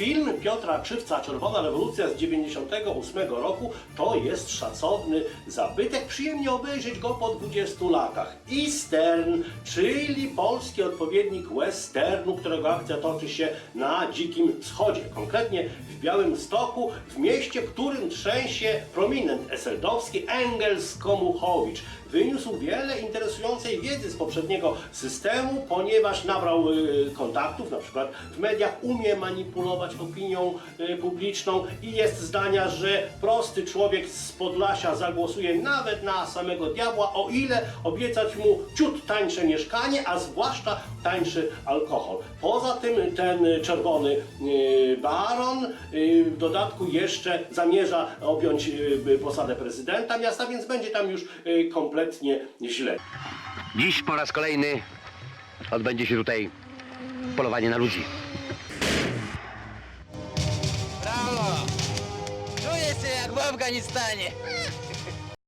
Film Piotra Krzywca Czerwona Rewolucja z 98 roku to jest szacowny zabytek. Przyjemnie obejrzeć go po 20 latach. Eastern, czyli polski odpowiednik westernu, którego akcja toczy się na Dzikim Wschodzie. Konkretnie w Białym Stoku, w mieście, którym trzęsie prominent eseldowski Engels Komuchowicz. Wyniósł wiele interesującej wiedzy z poprzedniego systemu, ponieważ nabrał y, kontaktów, na przykład w mediach, umie manipulować opinią y, publiczną i jest zdania, że prosty człowiek z Podlasia zagłosuje nawet na samego diabła, o ile obiecać mu ciut tańsze mieszkanie, a zwłaszcza tańszy alkohol. Poza tym ten czerwony y, baron y, w dodatku jeszcze zamierza objąć posadę prezydenta miasta, więc będzie tam już kompletnie źle. Dziś po raz kolejny odbędzie się tutaj polowanie na ludzi. в Афганистане.